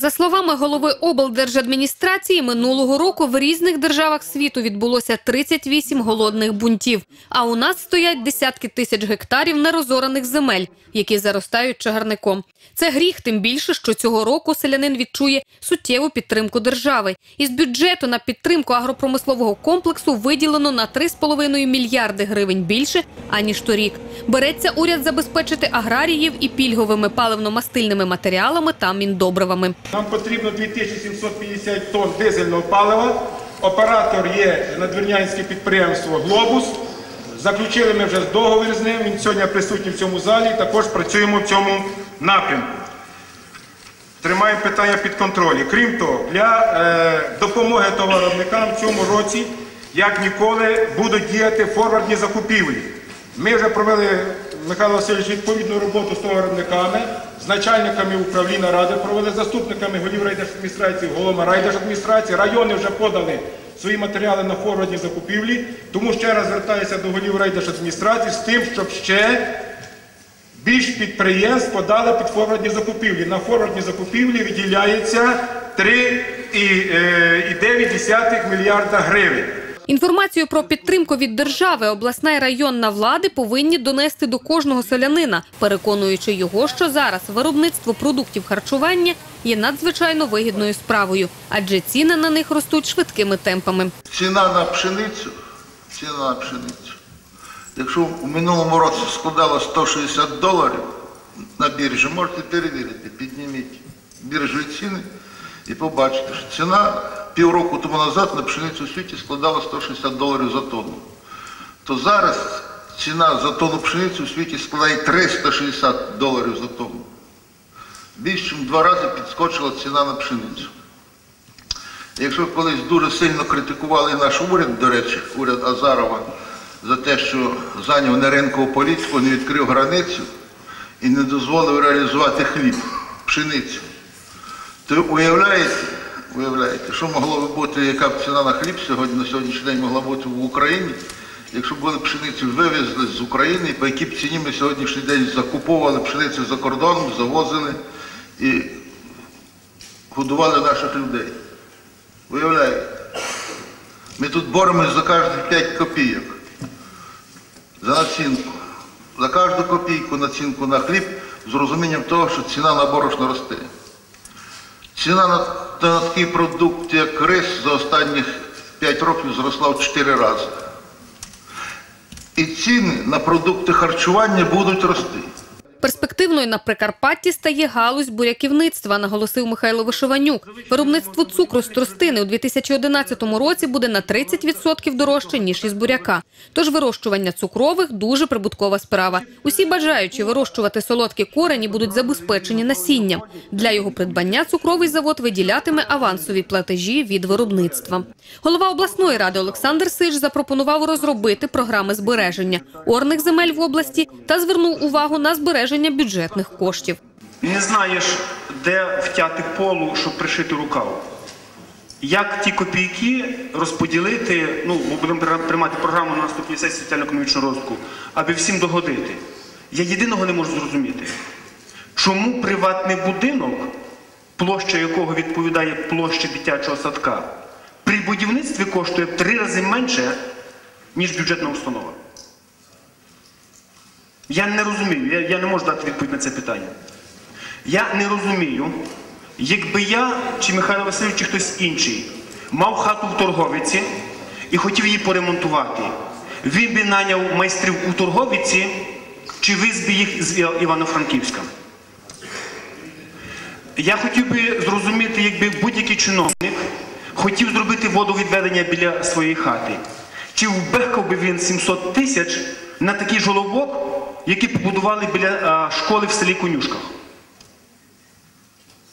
За словами голови облдержадміністрації, минулого року в різних державах світу відбулося 38 голодних бунтів. А у нас стоять десятки тисяч гектарів нерозораних земель, які заростають чагарником. Це гріх, тим більше, що цього року селянин відчує суттєву підтримку держави. Із бюджету на підтримку агропромислового комплексу виділено на 3,5 мільярди гривень більше аніж торік. Береться уряд забезпечити аграріїв і пільговими паливно-мастильними матеріалами та міндобривами. Нам потрібно 2750 тонн дизельного палива. Оператор є надвірнянське підприємство Глобус. Заключили ми вже договір з ним. Він сьогодні присутній в цьому залі. Також працюємо в цьому напрямку. Тримаємо питання під контролем. Крім того, для е, допомоги товаровникам в цьому році, як ніколи, будуть діяти форвардні закупівлі. Ми вже провели, Михайло Васильович, відповідну роботу з товаровниками, з начальниками управління ради провели, заступниками голів райдержадміністрації, головами райдержадміністрації. Райони вже подали свої матеріали на форвардні закупівлі. Тому ще раз звертаюся до голів райдержадміністрації з тим, щоб ще більш підприємств подали під форвардні закупівлі. На форвардні закупівлі виділяється 3,9 мільярда гривень. Інформацію про підтримку від держави обласна і районна влади повинні донести до кожного селянина, переконуючи його, що зараз виробництво продуктів харчування є надзвичайно вигідною справою, адже ціни на них ростуть швидкими темпами. Ціна на пшеницю, ціна на пшеницю. Якщо в минулому році складала 160 доларів на біржі, можете перевірити, підніміть біржові ціни і побачите, що ціна півроку тому назад на пшеницю у світі складала 160 доларів за тонну. То зараз ціна за тонну пшениці у світі складає 360 доларів за тонну. Більше ніж в два рази підскочила ціна на пшеницю. Якщо колись дуже сильно критикували наш уряд, до речі, уряд Азарова, за те, що зайняв неринкову політику, не відкрив границю і не дозволив реалізувати хліб, пшеницю, то уявляєте, уявляєте, що могло би бути, яка б ціна на хліб сьогодні, на сьогоднішній день могла бути в Україні, якщо б були пшеницю вивезли з України, по якій б ціні ми сьогоднішній день закуповували пшеницю за кордоном, завозили і годували наших людей. Виявляєте, ми тут боремось за кожні 5 копійок. За націнку. За кожну копійку націнку на хліб з розумінням того, що ціна на борошно росте. Ціна на, на такий продукт, як рис, за останні 5 років зросла в 4 рази. І ціни на продукти харчування будуть рости. Перспективною на Прикарпатті стає галузь буряківництва, наголосив Михайло Вишиванюк. Виробництво цукру з тростини у 2011 році буде на 30% дорожче, ніж із буряка. Тож вирощування цукрових – дуже прибуткова справа. Усі бажаючі вирощувати солодкі корені будуть забезпечені насінням. Для його придбання цукровий завод виділятиме авансові платежі від виробництва. Голова обласної ради Олександр Сиш запропонував розробити програми збереження орних земель в області та звернув увагу на збереження бюджетних коштів. Не знаєш, де втяти полу, щоб пришити рукав. Як ті копійки розподілити, ну, ми будемо приймати програму на наступній сесії соціально-економічного розвитку, аби всім догодити. Я єдиного не можу зрозуміти, чому приватний будинок, площа якого відповідає площі дитячого садка, при будівництві коштує три рази менше, ніж бюджетна установа. Я не розумію, я, я не можу дати відповідь на це питання. Я не розумію, якби я чи Михайло Васильович, чи хтось інший мав хату в торговиці і хотів її поремонтувати, він би наняв майстрів у торговиці чи віз їх з Івано-Франківська. Я хотів би зрозуміти, якби будь-який чиновник хотів зробити водовідведення біля своєї хати, чи вбехав би він 700 тисяч на такий жолобок, які побудували біля школи в селі Конюшках.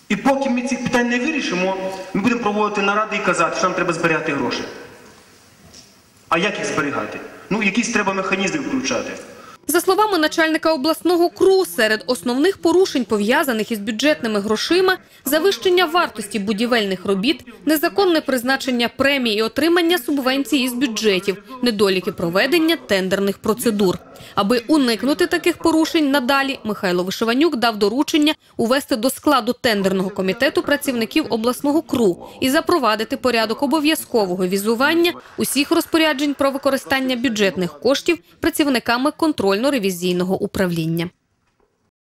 І поки ми цих питань не вирішимо, ми будемо проводити наради і казати, що нам треба зберігати гроші. А як їх зберігати? Ну, якісь треба механізми включати. За словами начальника обласного КРУ, серед основних порушень, пов'язаних із бюджетними грошима, завищення вартості будівельних робіт, незаконне призначення премій і отримання субвенцій із бюджетів, недоліки проведення тендерних процедур. Аби уникнути таких порушень надалі, Михайло Вишиванюк дав доручення увести до складу тендерного комітету працівників обласного КРУ і запровадити порядок обов'язкового візування усіх розпоряджень про використання бюджетних коштів працівниками контрольно-ревізійного управління.